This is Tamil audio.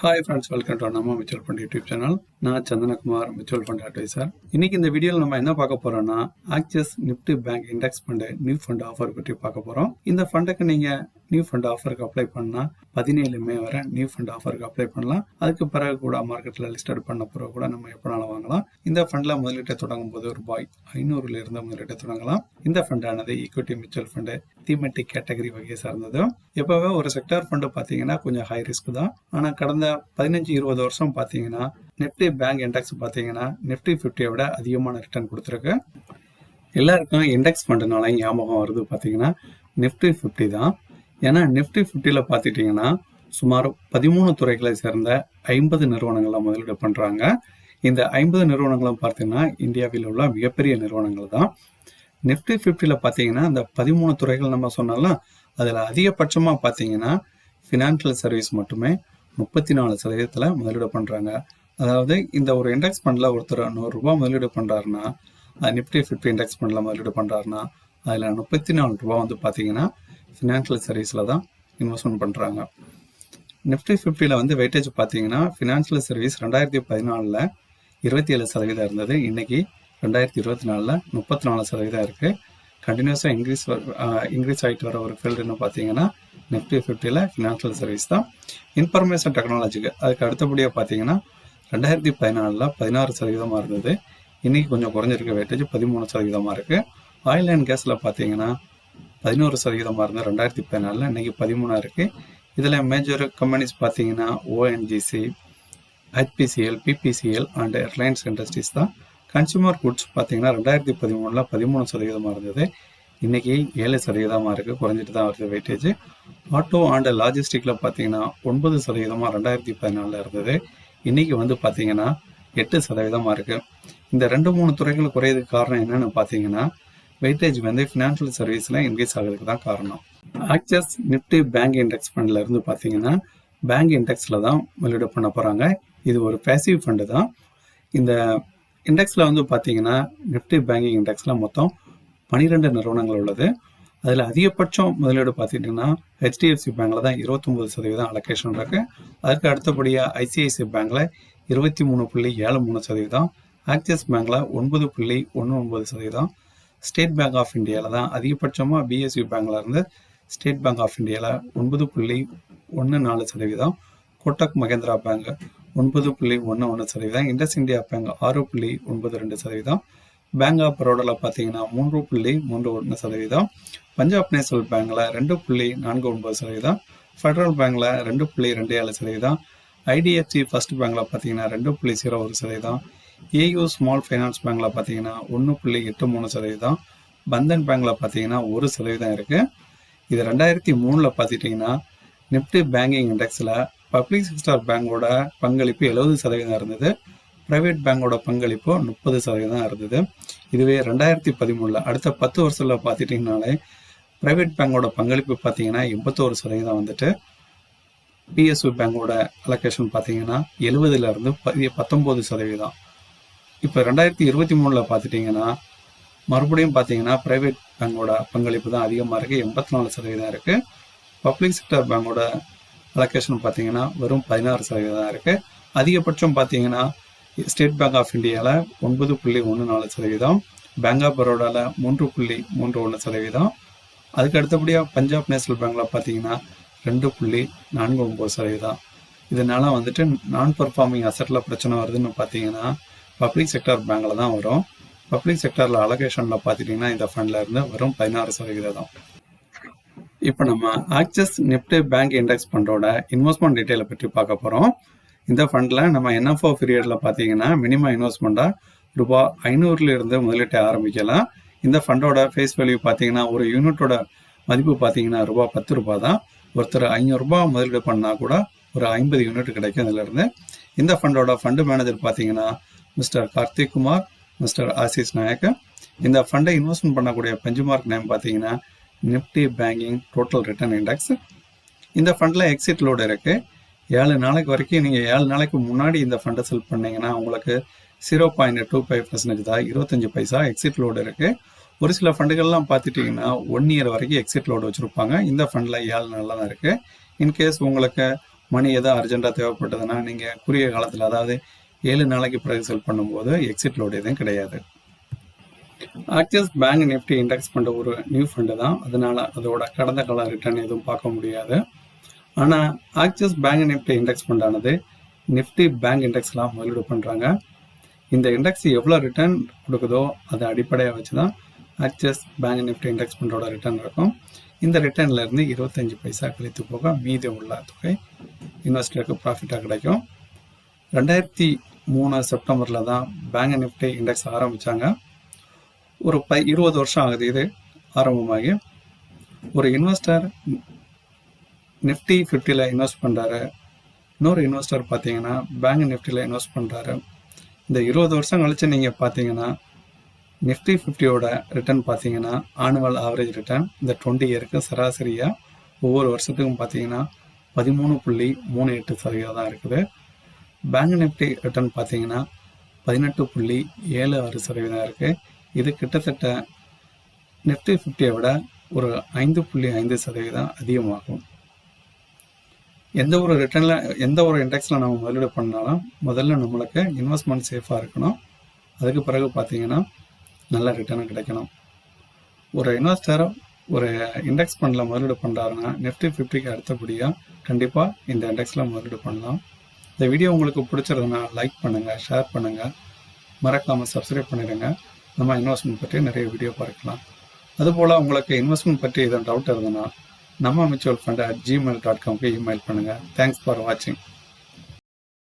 ஹாய் ஃப்ரெண்ட்ஸ் வெல்கம் டு நம்ம மியூச்சுவல் ஃபண்ட் யூடியூப் சேனல் நான் சந்தனகுமார் மியூச்சுவல் ஃபண்ட் அட்வைசர் இன்னைக்கு இந்த வீடியோவில் நம்ம என்ன பார்க்க போறோம்னா Axis Nifty bank index fund new fund offer பற்றி பார்க்க போறோம். இந்த ஃபண்டுக்கு நீங்க நியூ ஃபண்ட் ஆஃபருக்கு அப்ளை பண்ணால் பதினேழு மே வரை நியூ ஃபண்ட் ஆஃபருக்கு அப்ளை பண்ணலாம். அதுக்கு பிறகு கூட மார்க்கெட்டில் லிஸ்டட் பண்ண பிறகு கூட நம்ம எப்போனாலும் வாங்கலாம். இந்த ஃபண்டில் முதலீட்டை தொடங்கும் போது ரூபாய் ஐநூறுல இருந்து முதலீட்டை தொடங்கலாம். இந்த ஃபண்டானது equity mutual fund thematic category வகையை சார்ந்தது. எப்போவே ஒரு செக்டார் ஃபண்டு பார்த்தீங்கன்னா கொஞ்சம் ஹை ரிஸ்க் தான். ஆனால் கடந்த பதினஞ்சு இருபது வருஷம் பார்த்தீங்கன்னா நிஃப்டி பேங்க் இண்டெக்ஸ் பார்த்தீங்கன்னா நிஃப்டி ஃபிஃப்டியை விட அதிகமான ரிட்டர்ன் கொடுத்துருக்கு. எல்லாருக்கும் இண்டெக்ஸ் ஃபண்டுனால ஞாபகம் வருது பார்த்தீங்கன்னா நிஃப்டி ஃபிஃப்டி தான். ஏன்னா நிஃப்டி ஃபிஃப்டியில் பார்த்துட்டிங்கன்னா சுமார் பதிமூணு துறைகளை சேர்ந்த ஐம்பது நிறுவனங்களை முதலீடு பண்ணுறாங்க இந்த ஐம்பது நிறுவனங்களும் பார்த்தீங்கன்னா இந்தியாவில் உள்ள மிகப்பெரிய நிறுவனங்கள் தான். நிஃப்டி ஃபிஃப்டியில் பார்த்தீங்கன்னா அந்த பதிமூணு துறைகள் நம்ம சொன்னாலும் அதில் அதிகபட்சமாக பார்த்தீங்கன்னா ஃபினான்ஷியல் சர்வீஸ் மட்டுமே முப்பத்தி நாலு சதவீதத்தில் முதலீடு பண்ணுறாங்க அதாவது இந்த ஒரு இண்டெக்ஸ் ஃபண்டில் ஒருத்தர் நூறுரூபா முதலீடு பண்ணுறாருன்னா நிஃப்டி ஃபிஃப்டி இண்டெக்ஸ் ஃபண்டில் முதலீடு பண்ணுறாருன்னா அதில் முப்பத்தி நாலு ரூபா வந்து பார்த்தீங்கன்னா ஃபினான்ஷியல் சர்வீஸில் தான் இன்வெஸ்ட்மெண்ட் பண்ணுறாங்க நிஃப்டி ஃபிஃப்டியில் வந்து வெயிட்டேஜ் பார்த்தீங்கன்னா ஃபினான்ஷியல் சர்வீஸ் ரெண்டாயிரத்தி பதினாலில் இருபத்தி ஏழு சதவீதம் இருந்தது. இன்னைக்கு ரெண்டாயிரத்தி இருபத்தி நாலில் முப்பத்தி நாலு சதவீதம் இருக்குது கண்டினியூஸாக இன்க்ரீஸ் இன்க்ரீஸ் ஆகிட்டு வர ஒரு ஃபீல்டுன்னு பார்த்தீங்கன்னா நிஃப்டி ஃபிஃப்டியில் ஃபினான்ஷியல் சர்வீஸ் தான். இன்ஃபர்மேஷன் டெக்னாலஜிக்கு அதுக்கு அடுத்தபடியாக பார்த்தீங்கன்னா ரெண்டாயிரத்தி பதினாலில் பதினாறு சதவீதமாக இருந்தது. இன்றைக்கி கொஞ்சம் குறைஞ்சிருக்கு வெயிட்டேஜ் பதிமூணு சதவீதமாக இருக்குது ஆயில் அண்ட் கேஸில் பார்த்தீங்கன்னா பதினோரு சதவீதமாக இருந்தது ரெண்டாயிரத்தி பதினாலில் இன்னைக்கு பதிமூணாக இருக்குது இதில் மேஜர் கம்பெனிஸ் பார்த்தீங்கன்னா ONGC HPCL BPCL and Reliance Industries தான். கன்சூமர் குட்ஸ் பார்த்தீங்கன்னா ரெண்டாயிரத்தி பதிமூணில் பதிமூணு சதவீதமாக இருந்தது. இன்னைக்கு ஏழு சதவீதமாக இருக்குது குறைஞ்சிட்டு தான் வருது வெயிட்டேஜ் ஆட்டோ அண்ட் லாஜிஸ்டிக்கில் பார்த்தீங்கன்னா ஒன்பது சதவீதமாக ரெண்டாயிரத்தி பதினாலில் இருந்தது. இன்னைக்கு வந்து பார்த்தீங்கன்னா எட்டு சதவீதமாக இருக்குது இந்த ரெண்டு மூணு துறைகள் குறையதுக்கு காரணம் என்னென்னு பார்த்தீங்கன்னா வெயிட்டேஜ் வந்து ஃபினான்ஷியல் சர்வீஸில் இன்க்ரீஸ் ஆகிறதுக்கு தான் காரணம். ஆக்சஸ் நிஃப்டி பேங்க் இண்டெக்ஸ் ஃபண்டில் இருந்து பார்த்தீங்கன்னா பேங்க் இண்டெக்ஸில் தான் முதலீடு பண்ண போகிறாங்க இது ஒரு பேசிவ் ஃபண்டு தான். இந்த இண்டெக்ஸில் வந்து பார்த்தீங்கன்னா நிஃப்டி பேங்கிங் இண்டெக்ஸில் மொத்தம் பன்னிரெண்டு நிறுவனங்கள் உள்ளது. அதில் அதிகபட்சம் முதலீடு பார்த்துட்டிங்கன்னா ஹெச்டிஎஃப்சி பேங்க்கில் தான் இருபத்தொம்பது சதவீதம் அலோகேஷன் இருக்குது அதுக்கு அடுத்தபடியாக ஐசிஐசிஐ பேங்கில் இருபத்தி மூணு புள்ளி ஏழு மூணு சதவீதம். ஆக்சிஸ் பேங்க்கில் ஒன்பது புள்ளி ஒன்று ஒன்பது சதவீதம். ஸ்டேட் பேங்க் ஆஃப் இந்தியாவில் தான் அதிகபட்சமாக பிஎஸ்சி பேங்க்ல இருந்து ஸ்டேட் பேங்க் ஆஃப் இந்தியாவில் ஒன்பது புள்ளி ஒன்று நாலு சதவீதம் கோட்டக் மகேந்திரா பேங்க் ஒன்பது புள்ளி ஒன்று ஒன்று சதவீதம் இண்டஸ் இந்தியா பேங்க் ஆறு புள்ளி ஒன்பது ரெண்டு சதவீதம் பேங்க் ஆஃப் பரோடாவில் பார்த்தீங்கன்னா மூன்று புள்ளி மூன்று ஒன்று சதவீதம் பஞ்சாப் நேஷனல் பேங்க்கில் ரெண்டு புள்ளி நான்கு ஒன்பது சதவீதம் ஃபெடரல் பேங்க்கில் ரெண்டு புள்ளி ரெண்டு ஏழு சதவீதம் ஐடிஎஃப்சி ஃபர்ஸ்ட் பேங்க்கில் பார்த்தீங்கன்னா ரெண்டு புள்ளி ஜீரோ ஒரு சதவீதம் ஏயூ ஸ்மால் ஃபைனான்ஸ் பேங்க்கில் பார்த்தீங்கன்னா ஒன்று புள்ளி எட்டு மூணு சதவீதம். பந்தன் பேங்க்கில் பார்த்தீங்கன்னா ஒரு சதவீதம் இருக்குது இது ரெண்டாயிரத்தி மூணில் பார்த்துட்டிங்கன்னா நிப்டி பேங்கிங் இண்டெக்ஸில் பப்ளிக் செக்டர் பேங்கோட பங்களிப்பு எழுபது சதவீதம் இருந்தது. ப்ரைவேட் பேங்கோட பங்களிப்பு முப்பது சதவீதம் இருந்தது. இதுவே ரெண்டாயிரத்தி பதிமூணில் அடுத்த பத்து வருஷத்தில் பார்த்துட்டிங்கனாலே ப்ரைவேட் பேங்கோட பங்களிப்பு பார்த்தீங்கன்னா எண்பத்தோரு சதவீதம் வந்துட்டு. பிஎஸ்யூ பேங்கோட அலோகேஷன் பார்த்தீங்கன்னா எழுபதுலேருந்து இருந்து சதவீதம். இப்போ ரெண்டாயிரத்தி இருபத்தி மூணில் பார்த்துட்டிங்கன்னா மறுபடியும் பார்த்தீங்கன்னா ப்ரைவேட் பேங்கோட பங்களிப்பு தான் அதிகமாக இருக்குது எண்பத்தி நாலு சதவீதம் இருக்குது பப்ளிக் செக்டர் பேங்கோட அலோகேஷன் பார்த்தீங்கன்னா வெறும் பதினாறு சதவீதம் இருக்குது அதிகபட்சம் பார்த்தீங்கன்னா ஸ்டேட் பேங்க் ஆஃப் இந்தியாவில் ஒன்பது புள்ளி ஒன்று நாலு சதவீதம் பேங்க் ஆஃப் பரோடாவில் மூன்று புள்ளி மூன்று ஒன்று சதவீதம். அதுக்கு அடுத்தபடியாக பஞ்சாப் நேஷனல் பேங்க்கில் பார்த்தீங்கன்னா ரெண்டு புள்ளி நான்கு ஒம்பது சதவீதம். இதனால் வந்துட்டு நான் பர்ஃபார்மிங் அசட்டில் பிரச்சனை வருதுன்னு பார்த்தீங்கன்னா பப்ளிக் செக்டர் பேங்க்ல தான் வரும். பப்ளிக் செக்டாரில் அலோகேஷனில் பார்த்துட்டிங்கன்னா இந்த ஃபண்டில் இருந்து வரும் பதினாறு சதவீதம் இப்போ நம்ம ஆக்சஸ் நிப்டி பேங்க் இண்டெக்ஸ் ஃபண்டோட இன்வெஸ்ட்மெண்ட் டீட்டெயிலை பற்றி பார்க்க போகிறோம் இந்த ஃபண்டில் நம்ம என்எஃப்ஓ பீரியடில் பார்த்தீங்கன்னா மினிமம் இன்வெஸ்ட்மெண்ட்டாக ரூபாய் ஐநூறுலேருந்து முதலீட்டை ஆரம்பிக்கலாம். இந்த ஃபண்டோட ஃபேஸ் வேல்யூ பார்த்தீங்கன்னா ஒரு யூனிட்டோட மதிப்பு பார்த்தீங்கன்னா ரூபாய் பத்து ரூபாய் தான். ஒருத்தர் ஐநூறுரூபா முதலீடு பண்ணால் கூட ஒரு ஐம்பது யூனிட் கிடைக்கும் இதிலிருந்து இந்த ஃபண்டோட ஃபண்டு மேனேஜர் பார்த்தீங்கன்னா மிஸ்டர் கார்த்திக் குமார் மிஸ்டர் ஆசிஸ் நாயக் இந்த ஃபண்டை இன்வெஸ்ட்மெண்ட் பண்ணக்கூடிய பெஞ்சுமார்க் நேம் பார்த்தீங்கன்னா Nifty banking total return index இந்த ஃபண்டில் எக்ஸிட் லோடு இருக்குது ஏழு நாளைக்கு வரைக்கும் நீங்கள் ஏழு நாளைக்கு முன்னாடி இந்த ஃபண்டை செல் பண்ணிங்கன்னா உங்களுக்கு zero point two five percentage தான் இருபத்தஞ்சு பைசா எக்ஸிட் லோடு இருக்குது ஒரு சில ஃபண்டுகள்லாம் பார்த்துட்டிங்கன்னா ஒன் இயர் வரைக்கும் எக்ஸிட் லோடு வச்சுருப்பாங்க. இந்த ஃபண்டில் ஏழு நாளில் தான் இருக்குது இன்கேஸ் உங்களுக்கு மணி எதாவது அர்ஜென்ட்டாக தேவைப்பட்டதுன்னா நீங்கள் குறுகிய காலத்தில் அதாவது ஏழு நாளைக்கு பிறகு செல் பண்ணும்போது எக்ஸிட் லோடு எதுவும் கிடையாது. ஆக்சிஸ் பேங்க் நிஃப்டி இண்டெக்ஸ் பண்ணுற ஒரு நியூ ஃபண்டு தான். அதனால அதோட கடந்த கால ரிட்டர்ன் எதுவும் பார்க்க முடியாது. ஆனால் ஆக்சிஸ் பேங்க் நிஃப்டி இண்டெக்ஸ் ஃபண்டானது நிஃப்டி பேங்க் இண்டெக்ஸ்லாம் முதலீடு பண்ணுறாங்க இந்த இண்டெக்ஸ் எவ்வளோ ரிட்டர்ன் கொடுக்குதோ அதை அடிப்படையாக வச்சு தான் ஆக்சிஸ் பேங்க் நிஃப்டி இண்டெக்ஸ் ஃபண்டோட ரிட்டர்ன் இருக்கும். இந்த ரிட்டர்ன்லேருந்து இருபத்தஞ்சி இருபத்தஞ்சு பைசா கழித்து போக மீதி உள்ள தொகை இன்வெஸ்டருக்கு ப்ராஃபிட்டாக கிடைக்கும். ரெண்டாயிரத்தி மூணு செப்டம்பரில் தான் பேங்க் நிஃப்டி இண்டெக்ஸ் ஆரம்பித்தாங்க ஒரு ப இருபது வருஷம் ஆகுது இது ஆரம்பமாகி. ஒரு இன்வெஸ்டர் நிஃப்டி ஃபிஃப்டியில் இன்வெஸ்ட் பண்ணுறாரு இன்னொரு இன்வெஸ்டர் பார்த்தீங்கன்னா பேங்க் நிஃப்டியில் இன்வெஸ்ட் பண்ணுறாரு இந்த இருபது வருஷம் கழிச்சு நீங்கள் பார்த்தீங்கன்னா நிஃப்டி ஃபிஃப்டியோட ரிட்டர்ன் பார்த்தீங்கன்னா ஆனுவல் ஆவரேஜ் ரிட்டர்ன் இந்த டுவெண்ட்டி இயருக்கு சராசரியாக ஒவ்வொரு வருஷத்துக்கும் பார்த்தீங்கன்னா பதிமூணு புள்ளி மூணு எட்டு சதவீதம் தான் இருக்குது. பேங்க் நிஃப்டி ரிட்டர்ன் பார்த்தீங்கன்னா பதினெட்டு புள்ளி ஏழு ஆறு சதவீதம் இருக்குது இது கிட்டத்தட்ட நிஃப்டி ஃபிஃப்டியை விட ஒரு ஐந்து புள்ளி ஐந்து சதவீதம் அதிகமாகும். எந்த ஒரு ரிட்டர்னில் எந்த ஒரு இண்டெக்ஸில் நம்ம முதலீடு பண்ணாலும் முதல்ல நம்மளுக்கு இன்வெஸ்ட்மெண்ட் சேஃபாக இருக்கணும். அதுக்கு பிறகு பார்த்தீங்கன்னா நல்ல ரிட்டர்னும் கிடைக்கணும். ஒரு இன்வெஸ்டர் ஒரு இண்டெக்ஸ் ஃபண்டில் முதலீடு பண்ணுறாருன்னா நிஃப்டி ஃபிஃப்டிக்கு அடுத்தபடியாக கண்டிப்பாக இந்த இண்டெக்ஸில் முதலீடு பண்ணலாம். இந்த வீடியோ உங்களுக்கு பிடிச்சிருந்தனா லைக் பண்ணுங்கள் ஷேர் பண்ணுங்கள் மறக்காமல் சப்ஸ்கிரைப் பண்ணிடுங்க. நம்ம இன்வெஸ்ட்மெண்ட் பற்றி நிறைய வீடியோ பார்க்கலாம். அதுபோல் உங்களுக்கு இன்வெஸ்ட்மெண்ட் பற்றி எதுவும் டவுட் இருந்ததுன்னா நம்ம mutual fund at Gmail dot காம்க்கு email பண்ணுங்கள் தேங்க்ஸ் ஃபார் வாட்சிங்